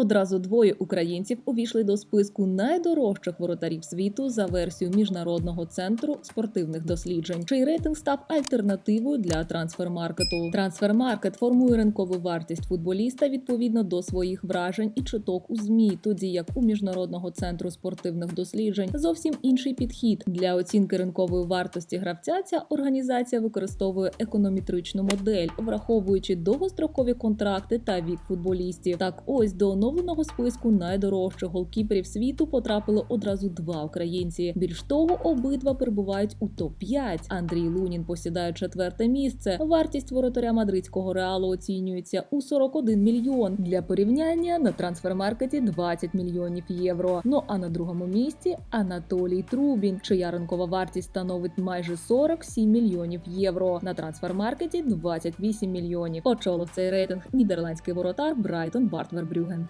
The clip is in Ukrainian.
Одразу двоє українців увійшли до списку найдорожчих воротарів світу за версією міжнародного центру спортивних досліджень, чий рейтинг став альтернативою для трансфермаркету. Трансфермаркет формує ринкову вартість футболіста відповідно до своїх вражень і чуток у змі, тоді як у міжнародного центру спортивних досліджень зовсім інший підхід для оцінки ринкової вартості гравця. Ця організація використовує економетричну модель, враховуючи довгострокові контракти та вік футболістів. Так, ось до оновленого списку найдорожчих голкіперів світу потрапили одразу два українці. Більш того, обидва перебувають у топ 5 Андрій Лунін посідає четверте місце. Вартість воротаря мадридського реалу оцінюється у 41 мільйон. Для порівняння на трансфермаркеті 20 мільйонів євро. Ну а на другому місці Анатолій Трубін, чия ринкова вартість становить майже 47 мільйонів євро. На трансфермаркеті 28 мільйонів. Очолив цей рейтинг нідерландський воротар Брайтон Бартвербрюген.